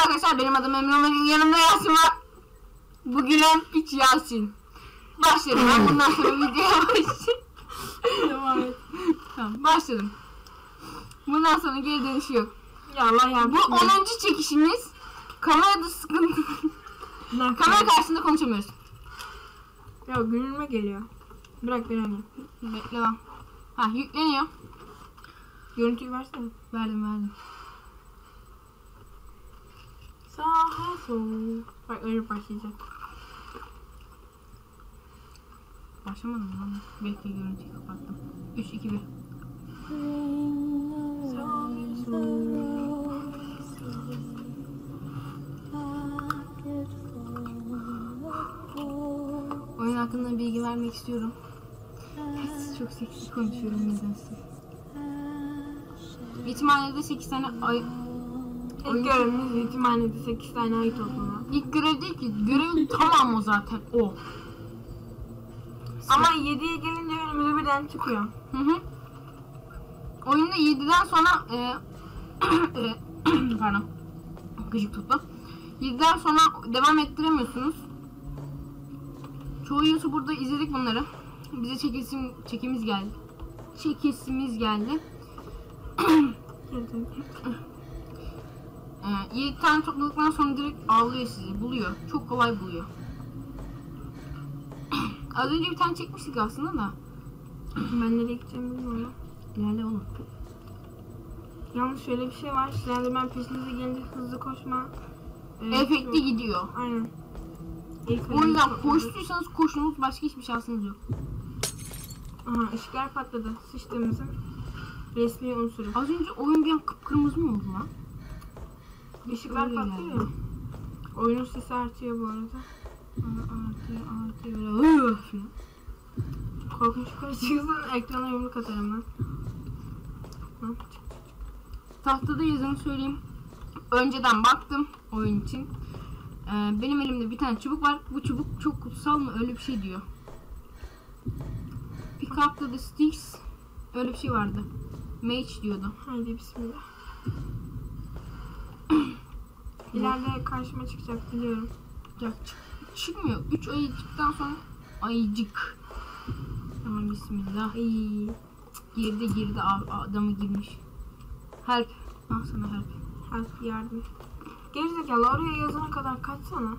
arkadaşlar benim adım Emre Ömer'in yanımda Yasin var. Bu gülen piç Yasin. Başladım ben bundan sonra videoya başlayayım. Devam et. tamam başladım. Bundan sonra geri dönüş yok. Ya Allah yardım Bu 10. çekişimiz. Kamerada sıkıntı. Kamera karşısında konuşamıyoruz. Ya gülme geliyor. Bırak beni hani. Bekle lan. Ha yükleniyor. Görüntüyü versene. Verdim verdim. Sağa sol. Bak öyle başlayacak. Başlamadım lan. Bekle görüntüyü kapattım. 3 2 1. Sağa sol. Oyun hakkında bilgi vermek istiyorum. Çok seksi konuşuyorum nedense. İtimhanede 8 tane ay... İlk görevimiz yetimhanede 8 tane ait olduğunu. İlk görev değil ki. Görevin tamamı zaten o. Ama 7'ye gelince önümüze birden çıkıyor. Hı hı. Oyunda 7'den sonra e, e, pardon gıcık tuttu. 7'den sonra devam ettiremiyorsunuz. Çoğu YouTuber'da izledik bunları. Bize çekesim, çekimiz geldi. Çekesimiz geldi. Ee, 7 tane topladıktan sonra direkt avlıyor sizi. Buluyor. Çok kolay buluyor. Az önce bir tane çekmiştik aslında da. Ben nereye gideceğimi bilmiyorum. İlerle oğlum. Yalnız şöyle bir şey var. Slenderman peşinize gelince hızlı koşma. e, Efekti şu- gidiyor. Aynen. İlk O yüzden koştuysanız koşunuz başka hiçbir şansınız yok. Aha ışıklar patladı. Sıçtığımızın resmi unsuru. Az önce oyun bir an kıpkırmızı mı oldu lan? Işıklar patlıyor geldi. ya. Oyunun sesi artıyor bu arada. Artıyor artıyor böyle. Korkunç yukarı çıksın ekrana yumruk atarım ben. Tahtada yazanı söyleyeyim. Önceden baktım oyun için. Ee, benim elimde bir tane çubuk var. Bu çubuk çok kutsal mı? Öyle bir şey diyor. Pick up the sticks. Öyle bir şey vardı. Mage diyordu. Haydi bismillah. İleride karşıma çıkacak biliyorum. Ya çık- çıkmıyor. 3 ayıcıktan sonra ayıcık. Tamam bismillah. Ay. Girdi girdi adamı girmiş. Help. Ah sana help. Help yardım. Gerizekalı oraya yazana kadar kaçsana.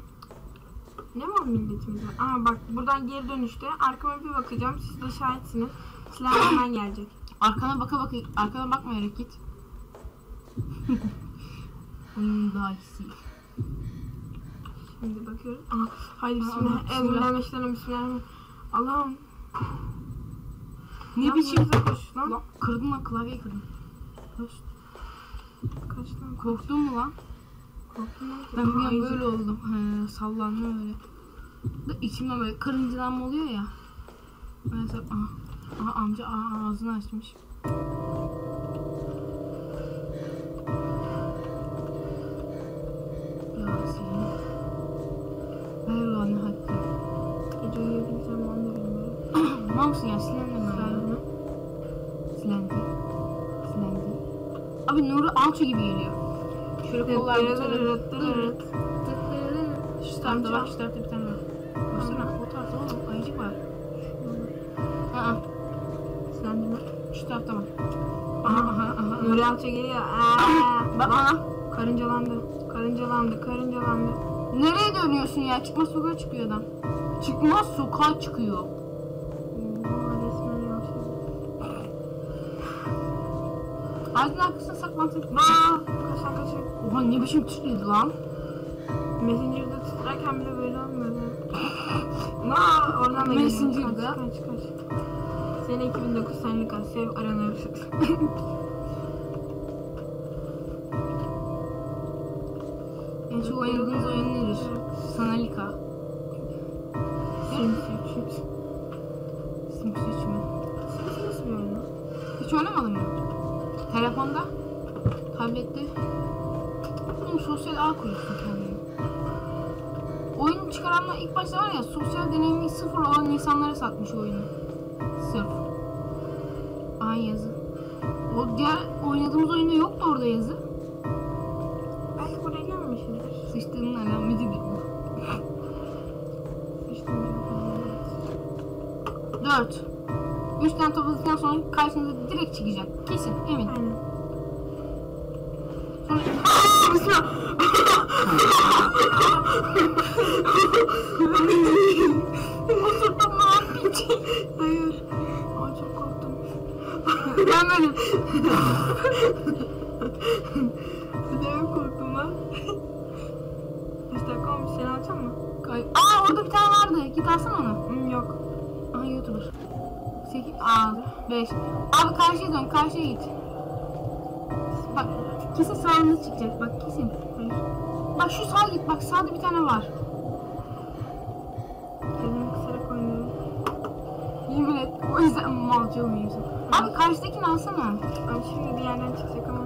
Ne var milletimizde? Aha bak buradan geri dönüşte arkama bir bakacağım. Siz de şahitsiniz. Slenderman gelecek. Arkana baka baka arkana bakmayarak git. Daha iyisi. Şimdi bakıyoruz. Aha, haydi bismillah. bismillah. Euzubillahimineşşeytanirracim. Bismillah. Allah'ım. Ne biçim? koş lan. Lan kırdın lan klavyeyi kırdın. Hoş. Kaç lan? Korktun mu lan? Korktum lan. Ben bir an böyle oldum. He, sallanma öyle. Da içimden böyle karıncalanma oluyor ya. Mesela aha, aha amca aha, ağzını açmış. Abi Nuri Alço gibi geliyor. Şöyle kollar. Şu tarafta bak, şu tarafta bir tane var. Baksana, o tarafta oğlum, ayıcık var. Aa, Slenderman. şu tarafta bak. Aha, aha, aha. Nuri Alço geliyor. Aa, Bak ana. Karıncalandı. Karıncalandı. Karıncalandı. Nereye dönüyorsun ya? Çıkmaz sokağa çıkıyor adam. Çıkmaz sokağa çıkıyor. Ağacın arkasına saklansak. Aa, kaçan kaçan. Oha ne biçim tüyledi lan. Messenger'da titrerken bile böyle olmuyordu. Aa, oradan da. Messenger'da? Kaç kaç kaç. Sene 2009 senlik az sev aranır. En çok oynadığınız oyun nedir? Sanalika. Sims 3. Sims 3 mü? Sims nasıl bir oyun? lan? Hiç oynamadın mı? Telefonda? Tablette? Oğlum sosyal ağ kuruyorsun kendine. Oyunu çıkaranlar ilk başta var ya sosyal deneyimi sıfır olan insanlara satmış oyunu. Sırf. Ay yazı. O diğer oynadığımız oyunda yoktu orada yazı. Belki buraya. Sıçmamışızdır. Sıçtığının alametidir bu. Sıçtığımızı Dört. Üç tane topladıktan sonra karşınıza direkt çıkacak. Kesin, emin. Aynen. Sonra... Bismillah. Oturdum lan piç. Hayır. Çok korktum. Ben böyle... Neden korktum lan? 5 dakika olmuş. Seni açacağım mı? Kay- Aa orada bir tane vardı. Git alsana onu. Hmm, yok. Aha YouTuber. 8, aa 5. Abi karşıya dön, karşıya git. Bak kesin sağında çıkacak. Bak kesin. Hayır. Bak şu sağa git. Bak sağda bir tane var. Elimi kısarak oynuyorum. Yemin et. O yüzden malca oynuyorsun. Abi karşıdakini alsana. Abi şimdi bir yerden çıkacak ama.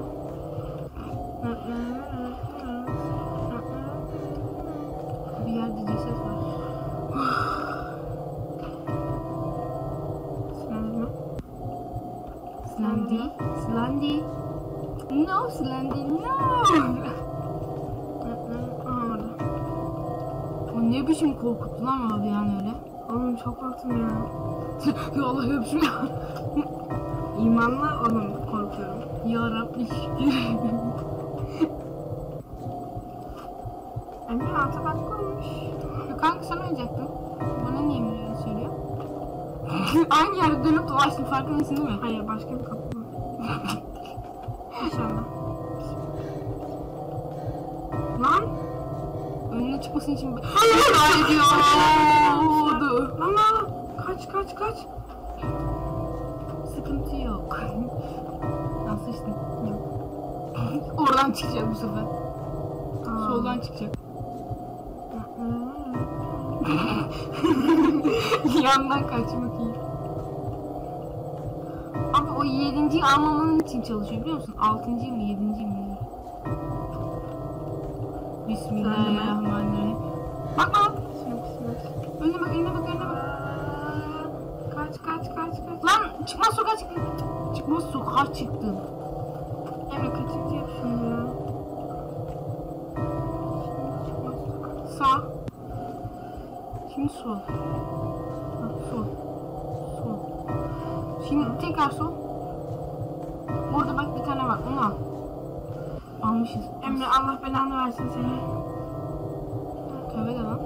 Slendy. No Slendy no. O ne biçim korkuttu lan abi yani öyle. Oğlum çok korktum ya. ya Allah ya. İmanla oğlum korkuyorum. Ya Rabbi. Emre alta kat koymuş. Ya Kanka sen oynayacaktın. Bana niye böyle söylüyor? Aynı yerde dönüp dolaştın farkındasın değil mi? Hayır başka bir kapı. İnşallah. Lan! Önüne çıkmasın için... Hayır ediyordu. Lan lan! Kaç kaç kaç! Sıkıntı yok. Sıçtım. Yok. Oradan çıkacak bu sefer. Aa. Soldan çıkacak. Yandan kaçmak iyi. Yedinciyi almamanın için çalışıyor biliyor musun? Altıncıyı mı yedinciyi mi? Bismillahirrahmanirrahim. Bak bak. Önüne bak önüne bak önüne bak. Kaç kaç kaç kaç. Lan çıkmaz sokağa çıktın. Çıkmaz sokağa çıktın. Emre kaçıncı yap şunu ya? Sağ. Şimdi sol. Sol. Sol. Şimdi tekrar sol. Al. Almışız. Emre Allah belanı versin seni. Tövbe de lan.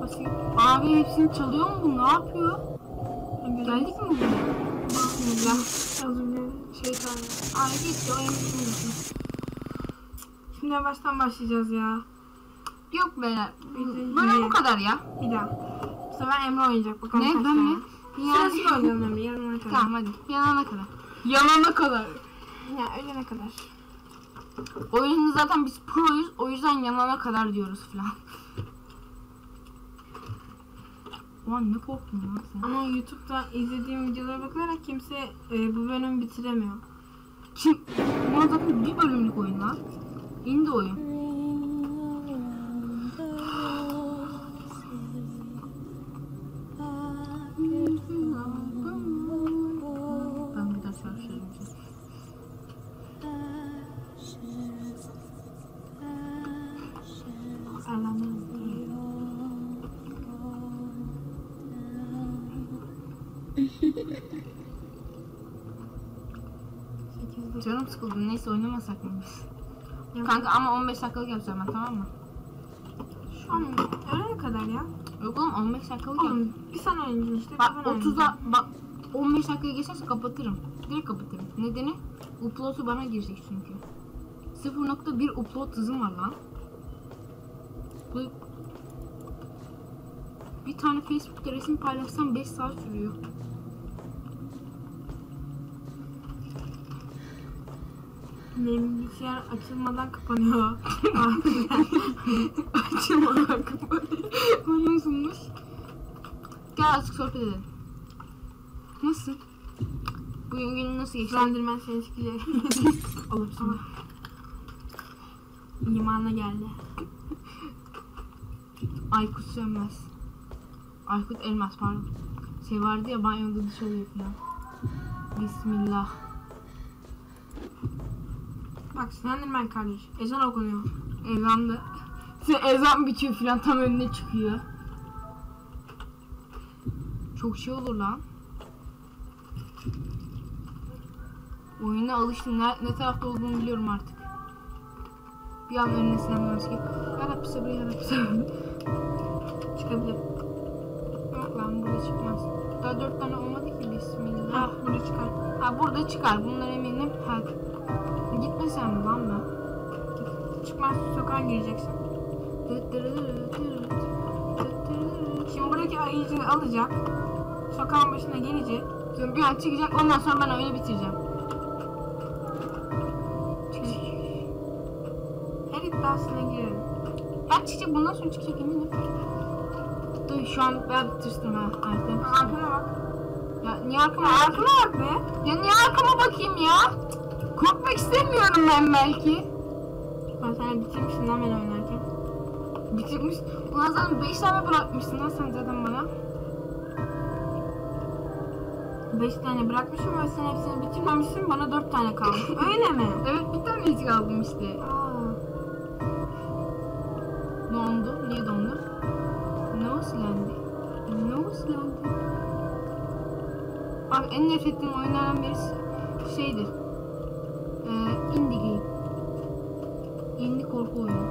Basit. Abi hepsini çalıyor mu bu? Ne yapıyor? Geldik mi buraya? Bismillah. Özür dilerim. Şeytan. Ay gitti o yemişim. Şimdi baştan başlayacağız ya. Yok Böyle yine- bu kadar ya. Bir daha. Bu sefer Emre oynayacak. Bakalım Ne? Ben mi? Sırasıyla oynayalım Emre. Yanına kadar. Tamam hadi. Yanana kadar. Yanana kadar. Ya ölene kadar. Oyunu zaten biz proyuz. O yüzden yanana kadar diyoruz falan. Ulan ne korktun lan sen. Ama YouTube'da izlediğim videolara bakarak kimse e, bu bölümü bitiremiyor. Kim? Bu zaten bir bölümlük oyun lan. İndi oyun. Sekiz Canım sıkıldı. Neyse oynamasak mı biz? Yok. Kanka ama 15 dakikalık yapacağım ben tamam mı? Şu an ölene kadar ya. Yok oğlum 15 dakikalık yap. Oğlum bir sen oynayacaksın işte. Bak ben oynayacağım. 30'a bak 15 dakikaya geçerse kapatırım. Direkt kapatırım. Nedeni upload'u bana girecek çünkü. 0.1 upload hızım var lan. Bu bir tane Facebook'ta resim paylaşsam 5 saat sürüyor. Benim bilgisayar açılmadan kapanıyor. Açılmadan kapanıyor. Bu nasılmış? Gel azıcık sohbet edelim. Nasıl? Bugün günün nasıl geçti? Slenderman seni sikecek. Olur sana. İmana geldi. Aykut Sönmez. Aykut Elmas pardon. Şey vardı ya banyoda duş oluyor falan. Bismillah. Bak Slenderman kardeş. Ezan okunuyor. Ezan da. Ezan bitiyor filan tam önüne çıkıyor. Çok şey olur lan. Oyuna alıştım. Ne, ne tarafta olduğunu biliyorum artık. Bir an önüne sinemez ki. Yarabbi sabır yarabbi sabır. Çıkabilir. Burada çıkmaz. Daha dört tane olmadı ki bismillah. Ha burada çıkar. Ha burada çıkar. Bundan eminim. Ha. Gitmesem mi lan ben? Çıkmaz sokağa gireceksin. Şimdi buradaki ayıcığı alacak. Sokağın başına gelecek. Sonra bir an çıkacak ondan sonra ben oyunu bitireceğim. Her iddiasına girelim. Ben çıkacak bundan sonra çıkacak eminim. Dur şu an ben tırstım ha Ertem. Arkana bak. Ya niye arkama Ya arkana bak be. Ya niye arkama bakayım ya? Korkmak istemiyorum ben belki. Ben sana bitirmişsin lan ben oynarken. Bitirmiş. Ulan zaten 5 tane bırakmışsın lan sen zaten bana. Beş tane bırakmışım ve sen hepsini bitirmemişsin. Bana dört tane kalmış. Öyle mi? Evet bir tanecik aldım işte. Aa. En nefret ettiğim oyunlardan birisi şeydir. Ee, indie game. Indie korku oyunu.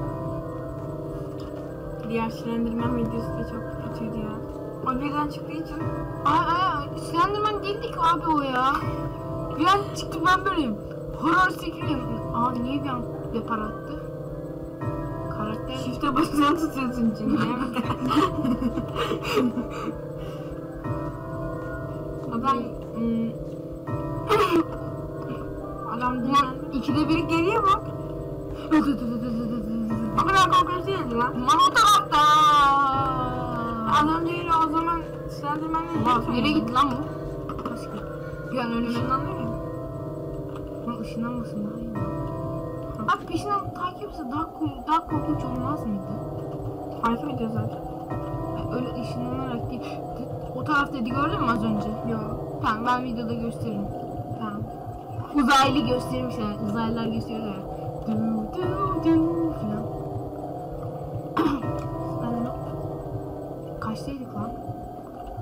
Diğer Slenderman videosu da çok kötüydü ya. O birden çıktığı için Ay ay Slenderman değildi ki abi o ya. Bir an çıktı ben böyleyim. Horror sekiriyorum. Aa niye bir an depar attı? Karakter Shift'e basılı tutuyorsun çünkü. Adam ikide bir Geriye bak. O kadar korkunç değildi lan. Man o tarafta. Önce yine o zaman Slenderman'le Bak nereye gitti lan bu? Nasıl gitti? Bir an önüme Işınlanıyor ya. Lan ışınlanmasın daha iyi. Bak peşinden takip etse daha, daha korkunç olmaz mıydı? Takip ediyor zaten. Yani öyle ışınlanarak değil. O taraf dedi gördün mü az önce? Yok. Tamam ben videoda gösteririm. Uzaylı göstermiş yani. Uzaylılar gösteriyor ya. Du du du filan. Kaçtaydık lan?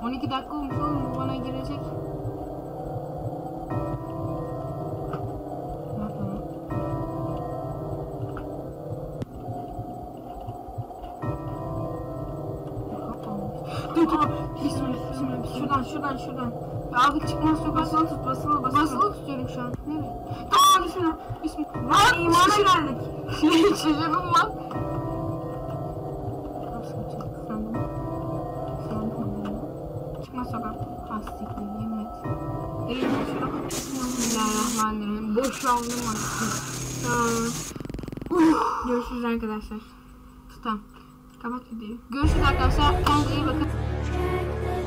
12 dakika olmuş oğlum bana girecek. Dur dur. Bismillah, bismillah, bismillah. Şuradan şuradan şuradan. Abi çıkmaz çok Basılı tut basılı basılı. Basılı tutuyorum şu an. Nereye? Tamam şuna. Bismillah. Lan imana geldik. Şaşırdım lan. Çıkma sokak. Hastikli yemin et. Eğilme şurada. Bismillahirrahmanirrahim. Boşaldım artık. Görüşürüz arkadaşlar. Tutam. Kapat videoyu. Görüşürüz arkadaşlar. Kendinize iyi bakın.